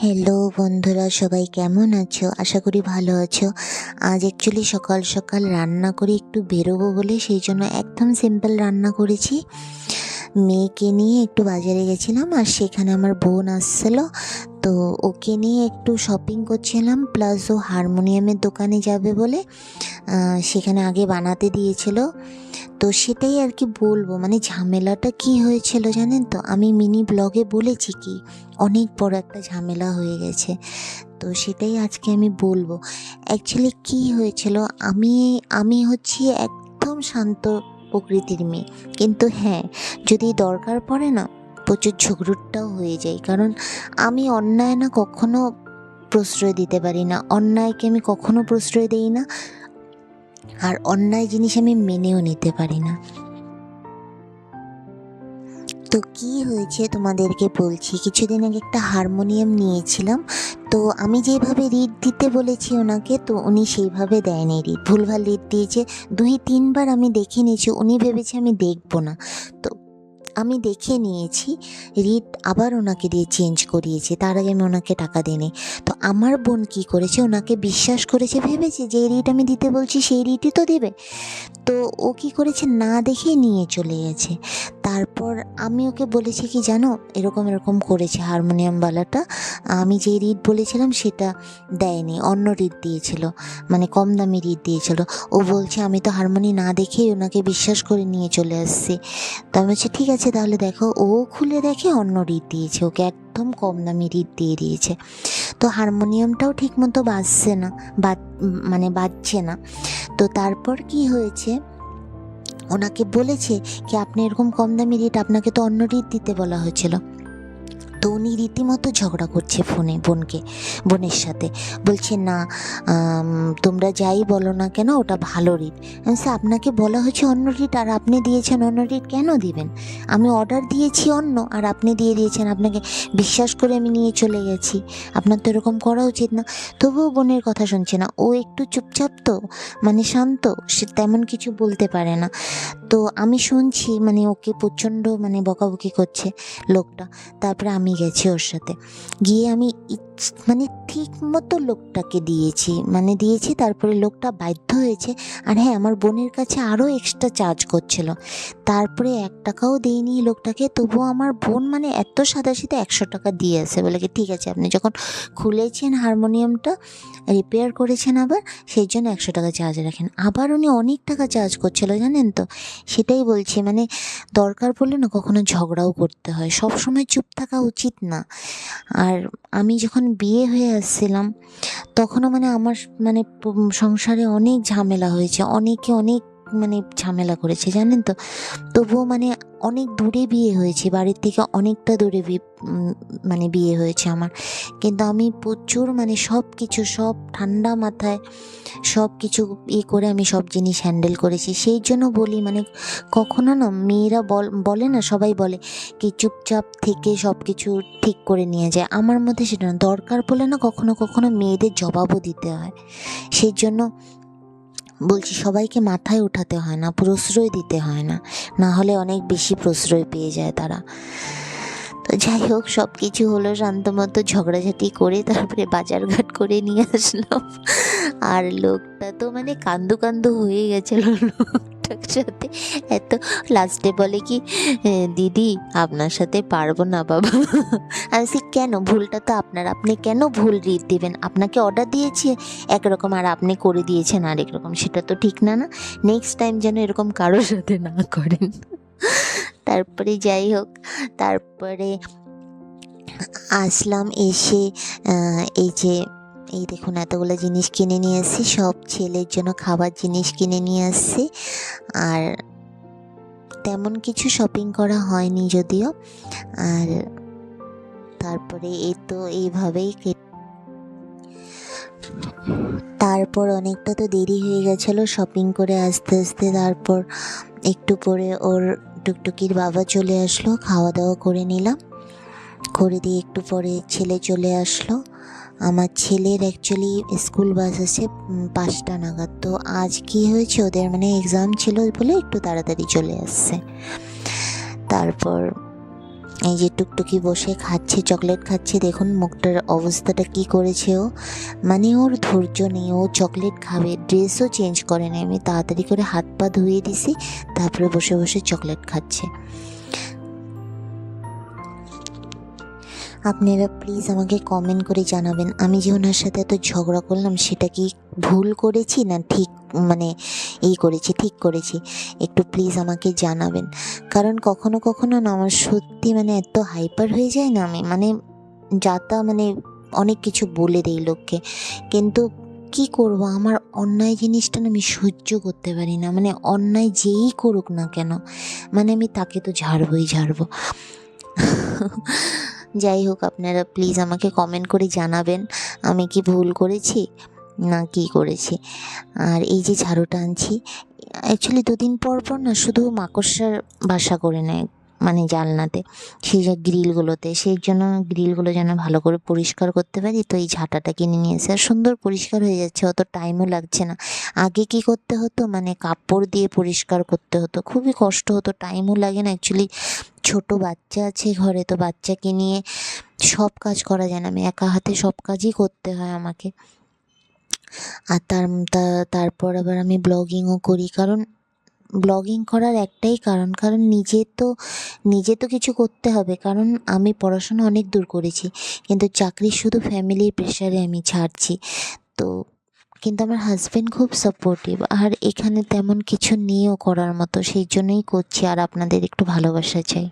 Hello বন্ধুরা, সবাই কেমন আছো? আশা করি ভালো আছো। আজ অ্যাকচুয়ালি সকাল সকাল রান্না করে একটু বেরোবো বলে সেই জন্য একদম সিম্পল রান্না করেছি। মেয়েকে নিয়ে একটু বাজারে গেছিলাম আর সেখানে আমার বোন আসছিল। তো ওকে নিয়ে একটু শপিং করছিলাম প্লাস ও হারমোনিয়ামের দোকানে যাবে বলে সেখানে আগে বানাতে দিয়েছিল। তো সেটাই আর কি বলব মানে ঝামেলাটা কি হয়েছিল জানেন তো? আমি মিনি ব্লগে বলেছি কি, অনেক বড় একটা ঝামেলা হয়ে গেছে। তো সেটাই আজকে আমি বলব। অ্যাকচুয়ালি কি হয়েছিল, আমি আমি হচ্ছি একদম শান্ত প্রকৃতির মেয়ে। কিন্তু হ্যাঁ যদি দরকার পড়ে না প্রচুর ঝগড়ুটটাও হয়ে যায়। কারণ আমি অন্যায় না কখনো প্রশ্রয় দিতে পারি না। অন্যায়কে আমি কখনো প্রশ্রয় দেই না। আর অন্যায় জিনিস আমি মেনেও নিতে পারি না। তো কি হয়েছে তোমাদেরকে বলছি? কিছুদিন আগে একটা হারমোনিয়াম নিয়েছিলাম। তো আমি যেভাবে রিড দিতে বলেছি ওনাকে, তো উনি সেইভাবে দেয়নি রিড ভুলভাল রিড দিয়েছে। দুই তিনবার আমি দেখে নিয়েছি, উনি ভেবেছে আমি দেখব না। তো আমি দেখে নিয়েছি, রিত আবার ওনাকে দিয়ে চেঞ্জ করিয়েছে। তার আগে আমি ওনাকে টাকা দিইনি। তো আমার বোন কি করেছে? ওনাকে বিশ্বাস করেছে, ভেবেছে যে রিট আমি দিতে বলছি, সেই রিটই তো দেবে। তো ও কি করেছে? না দেখে নিয়ে চলে গেছে। তারপর আমি ওকে বলেছি কি জানো, এরকম এরকম করেছে হারমোনিয়ামওয়ালাটা আমি যে রিড বলেছিলাম সেটা দেয়নি, অন্য রিড দিয়েছিল মানে কম দামি রিড দিয়েছিল। ও বলছে, আমি তো হারমোনি না দেখেই ওনাকে বিশ্বাস করে নিয়ে চলে আসছি। তো আমি বলছি, ঠিক আছে, তাহলে দেখো। ও খুলে দেখে অন্য রিড দিয়েছে, ওকে একদম কম দামি রিড দিয়ে দিয়েছে। তো হারমোনিয়ামটাও ঠিক মতো বাজছে না বাজ মানে বাজছে না। তো তারপর কি হয়েছে ওনাকে বলেছে কি, আপনি এরকম কম দামি রেট আপনাকে তো অন্য রেট দিতে বলা হয়েছিল। উনি রীতিমতো ঝগড়া করছে ফোনে, বোনকে, বোনের সাথে। বলছে, না তোমরা যাই বলো না কেন, ওটা ভালো রিট। স্যার আপনাকে বলা হয়েছে অন্য রিট, আর আপনি দিয়েছেন অন্য রিট, কেন দিবেন? আমি অর্ডার দিয়েছি অন্য, আর আপনি দিয়ে দিয়েছেন। আপনাকে বিশ্বাস করে আমি নিয়ে চলে গেছি। আপনার তো এরকম করা উচিত না। তবুও বোনের কথা শুনছে না। ও একটু চুপচাপ তো মানে শান্ত, সে তেমন কিছু বলতে পারে না। তো আমি শুনছি মানে ওকে প্রচণ্ড মানে বকাবকি করছে লোকটা। তারপরে আমি গেছি ওর সাথে। গিয়ে আমি মানে ঠিক মতো লোকটাকে দিয়েছি মানে দিয়েছি তারপরে লোকটা বাধ্য হয়েছে। আর হ্যাঁ আমার বোনের কাছে আরও এক্সট্রা চার্জ করছিল। তারপরে এক টাকাও দিইনি লোকটাকে, তবুও আমার বোন মানে এত সাদাসিধে একশো টাকা দিয়ে আসে। বলে কি, ঠিক আছে, আপনি যখন খুলেছেন হারমোনিয়ামটা রিপেয়ার করেছেন আবার, সেই জন্য একশো টাকা চার্জ রাখেন। আবার উনি অনেক টাকা চার্জ করছিল, জানেন তো? সেটাই বলছি মানে দরকার পড়লে না কখনো ঝগড়াও করতে হয়। সব সময় চুপ থাকা উচিত না। আর আমি যখন বিয়ে হয়ে আসছিলাম তখনও মানে আমার মানে সংসারে অনেক ঝামেলা হয়েছে অনেকে অনেক মানে ঝামেলা করেছে, জানেন তো? তবুও মানে অনেক দূরে বিয়ে হয়েছে, বাড়ির থেকে অনেকটা দূরে মানে বিয়ে হয়েছে আমার। কিন্তু আমি প্রচুর মানে সব কিছু সব ঠান্ডা মাথায় সব কিছু ইয়ে করে আমি সব জিনিস হ্যান্ডেল করেছি। সেই জন্য বলি মানে কখনো না মেয়েরা বল, বলে না, সবাই বলে কি চুপচাপ থেকে সব কিছু ঠিক করে নিয়ে যায়। আমার মধ্যে সেটা না, দরকার পড়লে না কখনো কখনো মেয়েদের জবাবও দিতে হয়। সেই জন্য বলছি, সবাইকে মাথায় উঠাতে হয় না, প্রশ্রয় দিতে হয় না। না হলে অনেক বেশি প্রশ্রয় পেয়ে যায় তারা। তো যাই হোক সব কিছু হলো শান্ত মতো ঝগড়াঝাটি করে তারপরে বাজারঘাট করে নিয়ে আসলাম। আর লোকটা তো মানে কান্দু কান্দু হয়ে গেছিল। লোকটার সাথে এত লাস্টে বলে কি "এ, দিদি আপনার সাথে পারব না বাবা। আমি বলছি, কেন? ভুলটা তো আপনার। আপনি কেন ভুল রিড দিবেন? আপনাকে অর্ডার দিয়েছি একরকম আর আপনি করে দিয়েছেন আরেক রকম। সেটা তো ঠিক না না? নেক্সট টাইম যেন এরকম কারোর সাথে না করেন। তারপরে যাই হোক তারপরে আসলাম এসে এই যে এই দেখুন এতগুলো জিনিস কিনে নিয়ে এসেছি সব ছেলের জন্য খাবার জিনিস কিনে নিয়ে আসছি। আর তেমন কিছু শপিং করা হয়নি যদিও। আর তারপরে এ তো এইভাবেই তারপর অনেকটা তো দেরি হয়ে গেছিল শপিং করে আস্তে আস্তে। তারপর একটু পরে ওর টুকটুকির বাবা চলে আসলো, খাওয়া দাওয়া করে নিলাম। করে দিয়ে একটু পরে ছেলে চলে আসলো। আমার ছেলের অ্যাকচুয়ালি স্কুল বাস আছে পাঁচটা নাগাদ। তো আজ কি হয়েছে? ওদের মানে এক্সাম ছিল বলে একটু তাড়াতাড়ি চলে আসছে। তারপর এই যে টুকটুকি বসে খাচ্ছে চকলেট খাচ্ছে, দেখুন মুখটার অবস্থাটা কি করেছে ও। মানে ওর ধৈর্য নেই, ও চকলেট খাবে ড্রেসও চেঞ্জ করে না আমি তাড়াতাড়ি করে হাত পা ধুয়ে দিছি, তারপরে বসে বসে চকলেট খাচ্ছে। আপনারা প্লিজ আমাকে কমেন্ট করে জানাবেন। আমি যে ওনার সাথে এত ঝগড়া করলাম, সেটা কি ভুল করেছি না ঠিক মানে এই করেছি, ঠিক করেছি? একটু প্লিজ আমাকে জানাবেন। কারণ কখনো কখনো না আমার সত্যি মানে এত হাইপার হয়ে যায় না আমি মানে যাতা মানে অনেক কিছু বলে দিই লোককে। কিন্তু কি করব? আমার অন্যায় জিনিসটা আমি সহ্য করতে পারি না। মানে অন্যায় যেই করুক না কেন মানে আমি তাকে তো ঝাড়বই ঝাড়বো। যাই হোক, আপনারা প্লিজ আমাকে কমেন্ট করে জানাবেন, আমি কি ভুল করেছি? না, কি করেছি? আর এই যে ঝাড়ুটা আনছি অ্যাকচুয়ালি দুদিন পর পর না, শুধু মাকড়সার বাসা করে নেয়। মানে জালনাতে। সেই যে গ্রিলগুলোতে, সেই জন্য গ্রিলগুলো যেন ভালো করে পরিষ্কার করতে পারি। তো এই ঝাঁটাটা কিনে নিয়ে এসে, আর সুন্দর পরিষ্কার হয়ে যাচ্ছে, অত টাইমও লাগছে না। আগে কি করতে হতো? মানে কাপড় দিয়ে পরিষ্কার করতে হতো। খুবই কষ্ট হতো টাইমও লাগে না। অ্যাকচুয়ালি ছোট বাচ্চা আছে ঘরে, তো বাচ্চাকে নিয়ে সব কাজ করা যায় না। আমি একা হাতে সব কাজই করতে হয় আমাকে। আর তার তারপর আবার আমি ব্লগিংও করি। কারণ ব্লগিং করার একটাই কারণ কারণ নিজে তো নিজে তো কিছু করতে হবে। কারণ আমি পড়াশোনা অনেক দূর করেছি, কিন্তু চাকরি শুধু ফ্যামিলির প্রেশারে আমি ছাড়ছি। তো, কিন্তু আমার হাজব্যান্ড খুব সাপোর্টিভ আর এখানে তেমন কিছু নিয়েও করার মতো, সেই জন্যই করছি, আর আপনাদের একটু ভালোবাসা চাই।